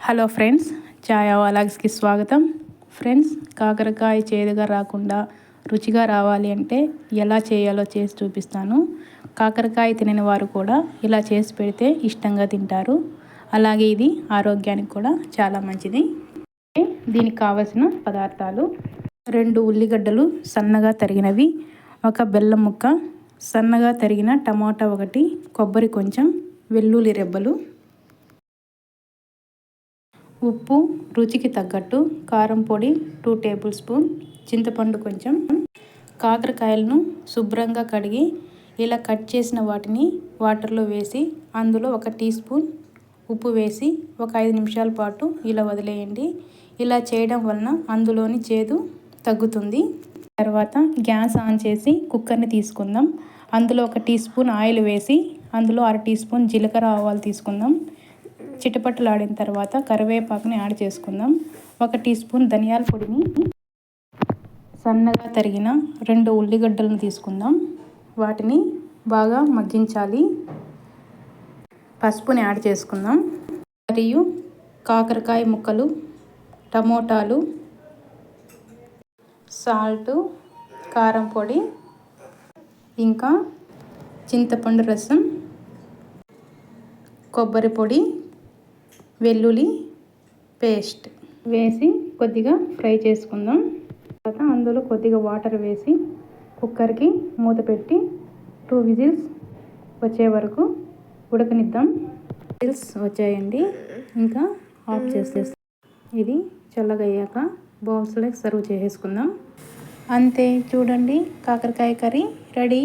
Hello friends ఛాయా వాలాగ్స్కి స్వాగతం friends కాకరకాయ చేదుగా రాకుండా రుచిగా రావాలి అంటే ఎలా చేయాలో చేసి చూపిస్తాను కాకరకాయ తినని వారు కూడా ఇలా చేసి పెడితే ఇష్టంగా తింటారు అలాగే ఇది ఆరోగ్యానికి కూడా చాలా మంచిది దీనికి కావలసిన పదార్థాలు రెండు ఉల్లిగడ్డలు సన్నగా తరిగినవి ఒక బెల్లం ముక్క సన్నగా తరిగిన టమాటా ఒకటి కొబ్బరి కొంచెం వెల్లుల్లి రెబ్బలు ఉప్పు రుచికి తగ్గట్టు కారం పొడి టూ టేబుల్ స్పూన్ చింతపండు కొంచెం కాకరకాయలను శుభ్రంగా కడిగి ఇలా కట్ చేసిన వాటిని వాటర్లో వేసి అందులో ఒక టీ స్పూన్ ఉప్పు వేసి ఒక ఐదు నిమిషాల పాటు ఇలా వదిలేయండి. ఇలా చేయడం వలన అందులోని చేదు తగ్గుతుంది. తర్వాత గ్యాస్ ఆన్ చేసి కుక్కర్ని తీసుకుందాం. అందులో ఒక టీ స్పూన్ ఆయిల్ వేసి అందులో అర టీ స్పూన్ జీలకర్ర ఆవాలు తీసుకుందాం. చిటపట్టలాడిన తర్వాత కరివేపాకుని యాడ్ చేసుకుందాం. ఒక టీ స్పూన్ ధనియాల పొడిని సన్నగా తరిగిన రెండు ఉల్లిగడ్డలను తీసుకుందాం. వాటిని బాగా మగ్గించాలి. పసుపుని యాడ్ చేసుకుందాం. మరియు కాకరకాయ ముక్కలు టమోటాలు సాల్ట్ కారం పొడి ఇంకా చింతపండు రసం కొబ్బరి పొడి వెల్లుల్లి పేస్ట్ వేసి కొద్దిగా ఫ్రై చేసుకుందాం. తర్వాత అందులో కొద్దిగా వాటర్ వేసి కుక్కర్కి మూత పెట్టి టూ విజిల్స్ వచ్చే వరకు ఉడకనిద్దాం. విజిల్స్ వచ్చాయండి. ఇంకా ఆఫ్ చేసేస్తాం. ఇది చల్లగా అయ్యాక బౌల్స్లోకి సర్వ్ చేసేసుకుందాం. అంతే చూడండి కాకరకాయ కర్రీ రెడీ.